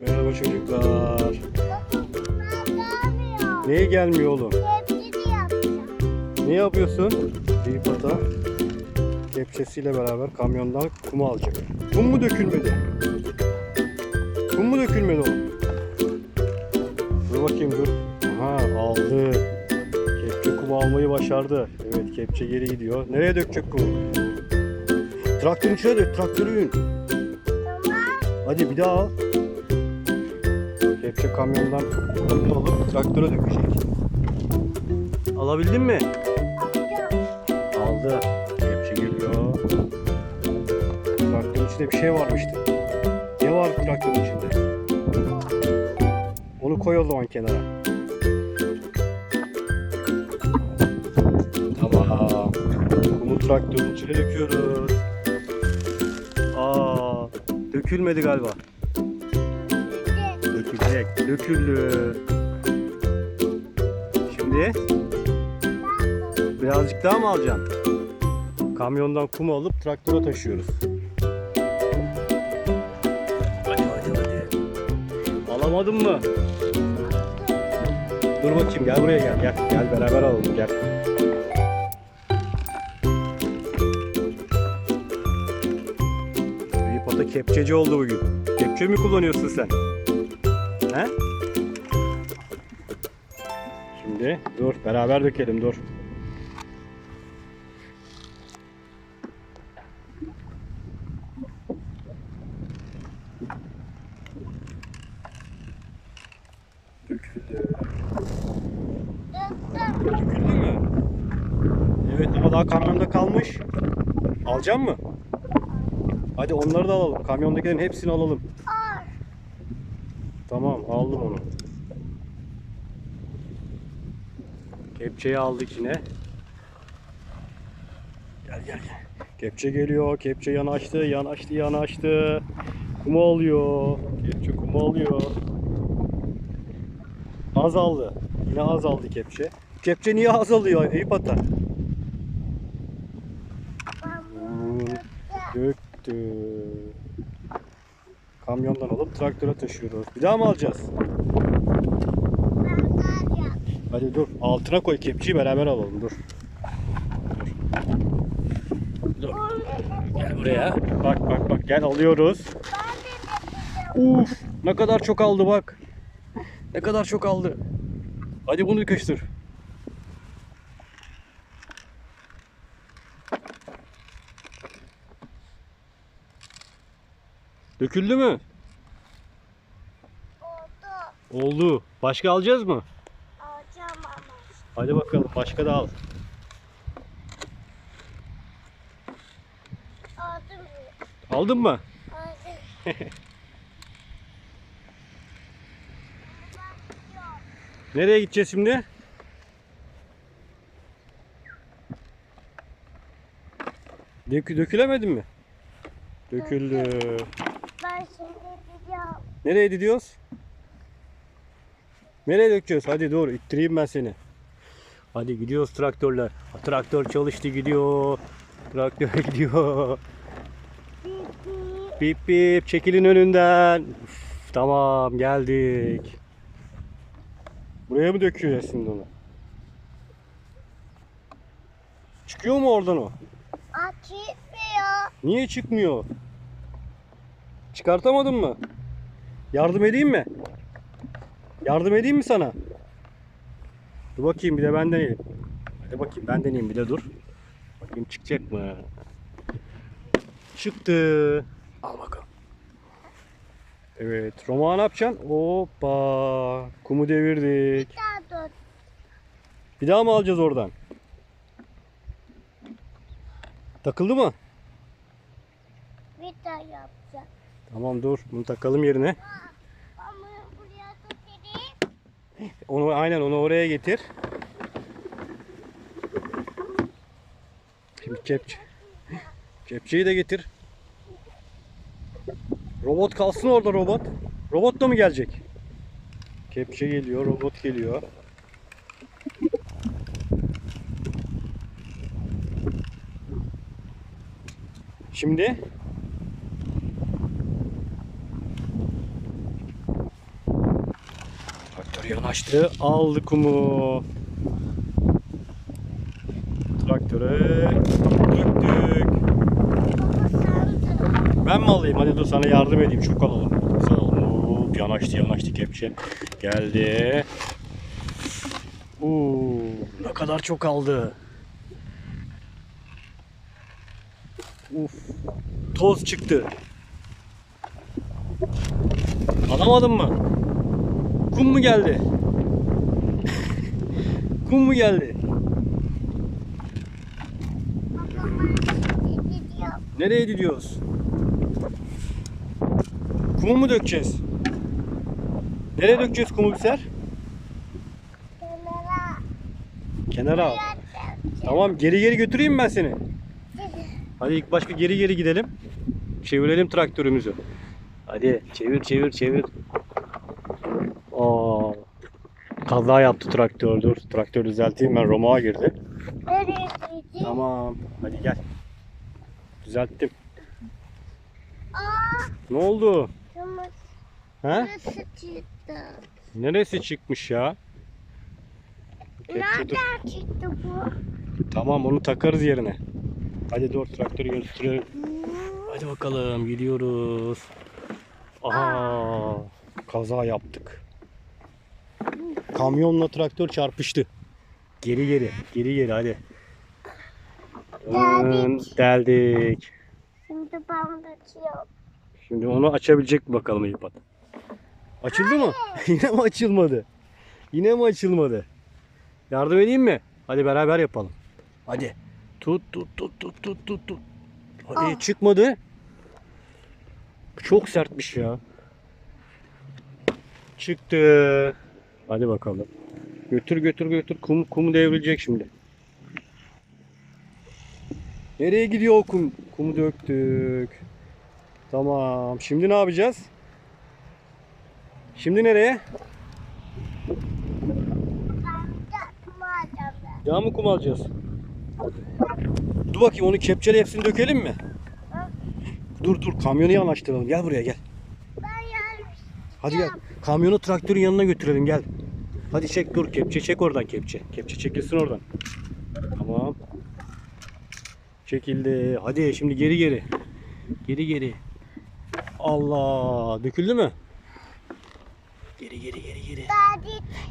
Merhaba çocuklar. Neye gelmiyor oğlum? Ne yapıyorsun? Eyüp Ata kepçesiyle beraber kamyondan kumu alacak. Kum mu dökülmedi? Kum mu dökülmedi oğlum? Dur bakayım dur. Aha aldı. Kepçe kumu almayı başardı. Evet kepçe geri gidiyor. Nereye dökecek kumu? Traktörün içine dök. Traktörün. Tamam. Hadi bir daha al. Kepçe kamyondan alıp traktöre dökecek. Alabildin mi? Aldı. Kepçe geliyor. Traktörün içinde bir şey varmıştı. Ne var traktörün içinde? Onu koy o zaman kenara. Tamam. Kumu traktörün içine döküyoruz. Aa, dökülmedi galiba. Döküldü. Şimdi birazcık daha mı alacaksın? Kamyondan kumu alıp traktöre taşıyoruz. Hadi hadi hadi. Alamadın mı? Dur bakayım gel buraya gel gel. Gel beraber alalım gel. Eyüp Ata kepçeci oldu bugün. Kepçe mi kullanıyorsun sen? He? Şimdi dur beraber dökelim dur. Döküldü. Döküldü mü? Evet ama daha kamyonda kalmış. Alacak mı? Hadi onları da alalım. Kamyondakilerin hepsini alalım. Tamam aldım onu. Kepçeyi aldık yine. Gel gel gel. Kepçe geliyor. Kepçe yanaştı, yanaştı, yanaştı. Kumu alıyor. Kepçe kumu alıyor. Azaldı. Yine azaldı kepçe. Kepçe niye azalıyor Eyüp Ata? Döktü. Kamyondan alıp traktöre taşıyoruz. Bir daha mı alacağız? Hadi dur. Altına koy kepçeyi beraber alalım. Dur. Dur. Gel buraya. Bak bak bak gel alıyoruz. Uf ne kadar çok aldı bak. Ne kadar çok aldı. Hadi bunu yıkıştır. Döküldü mü? Oldu. Oldu. Başka alacağız mı? Alacağım ama. Hadi bakalım başka da al. Aldım. Aldın mı? Aldım. Nereye gideceğiz şimdi? Dök dökülemedin mi? Döküldü. Ben şimdi. Nereye gidiyoruz? Nereye dökeceğiz? Hadi dur ittireyim ben seni. Hadi gidiyoruz traktörler. Traktör çalıştı gidiyor. Traktör gidiyor. Bitti. Bip bip çekilin önünden. Uf, tamam geldik. Buraya mı döküyoruz şimdi onu? Çıkıyor mu oradan o? Açılmıyor. Niye çıkmıyor? Çıkartamadın mı? Yardım edeyim mi? Yardım edeyim mi sana? Dur bakayım bir de ben deneyeyim. Hadi bakayım ben deneyeyim bir de dur. Bakayım çıkacak mı? Çıktı. Al bakalım. Evet. Roma ne yapacaksın? Hoppa. Kumu devirdik. Bir daha. Bir daha mı alacağız oradan? Takıldı mı? Bir daha yapacağım. Tamam dur. Bunu takalım yerine. Onu aynen onu oraya getir. Şimdi kepçe. Kepçeyi de getir. Robot kalsın orada robot. Robot da mı gelecek? Kepçe geliyor, robot geliyor. Şimdi Yanaştı. Aldı kumu. Traktöre döktük. Ben mi alayım? Hadi dur sana yardım edeyim. Çok alalım. Sen al. Hop, yanaştı yanaştı kepçe. Geldi. Uuu, ne kadar çok aldı. Uf, toz çıktı. Alamadın mı? Kum mu geldi? Kum mu geldi? Nereye gidiyoruz? Kumu mu dökeceğiz? Nereye dökeceğiz kumu Biser? Kenara. Kenara al. Tamam geri geri götüreyim ben seni. Hadi ilk başka geri geri gidelim. Çevirelim traktörümüzü. Hadi çevir çevir çevir. Aa, kaza yaptı traktör. Dur traktör düzelteyim ben. Romağa girdi. Tamam. Hadi gel. Düzelttim. Aa, Ne oldu? He? çıktı. Neresi çıkmış ya? Kepçe dur. Nereden çıktı bu? Tamam onu takarız yerine. Hadi dur traktörü götürelim. Hadi bakalım gidiyoruz. Aha kaza yaptık. Kamyonla traktör çarpıştı. Geri geri geri geri hadi. Hmm, deldik. Şimdi ben açıyorum. Şimdi onu açabilecek mi bakalım İlpat? Açıldı mı? Yine mi açılmadı? Yine mi açılmadı? Yardım edeyim mi? Hadi beraber yapalım. Hadi. Tut tut tut tut tut tut tut. Hadi Ah. çıkmadı. Çok sertmiş ya. Çıktı. Hadi bakalım. Götür götür götür. Kum, kum devrilecek şimdi. Nereye gidiyor o kum? Kumu döktük. Tamam. Şimdi ne yapacağız? Şimdi nereye? Yağ mı kum alacağız? Dur bakayım onu kepçeli hepsini dökelim mi? Dur dur kamyonu yanaştıralım. Gel buraya gel. Ben Hadi gel. Kamyonu traktörün yanına götürelim gel. Hadi çek dur kepçe çek oradan kepçe. Kepçe çekilsin oradan. Tamam. Çekildi. Hadi şimdi geri geri. Geri geri. Allah döküldü mü? Geri geri geri geri.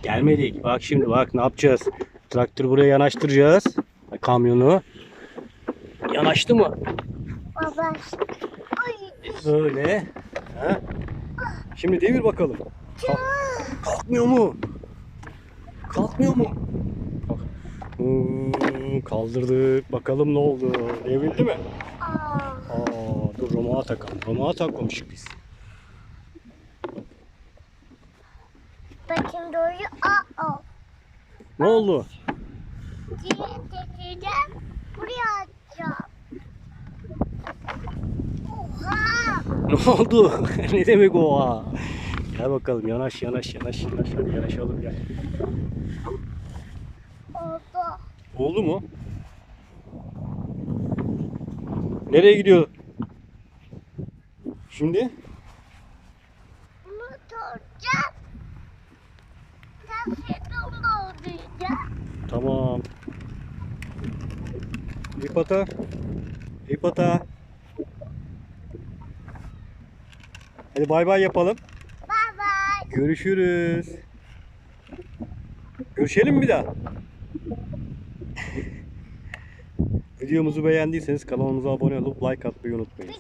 Gelmedik. Bak şimdi bak ne yapacağız? Traktörü buraya yanaştıracağız. Kamyonu. Yanaştı mı? baba. Böyle. Ha? Şimdi devir bakalım. Kalk- kalkmıyor mu? Kalkmıyor mu? Bak. Hmm, kaldırdık. Bakalım ne oldu? Devrildi mi? Aa. Aa, dur romağa takalım. Romağa takmamışık biz. Bakın doğru. Aa. Ne oldu? Buraya atacağım. Oha. Ne oldu? ne demek o ha? Gel bakalım yanaş yanaş yanaş yanaş. Hadi yanaşalım gel. Oldu. Oldu mu? Nereye gidiyor? Şimdi? Bunu. Sen. Tamam. İpata. İpata. Hadi bay bay yapalım. Görüşürüz. Görüşelim bir daha? Videomuzu beğendiyseniz kanalımıza abone olup like atmayı unutmayın.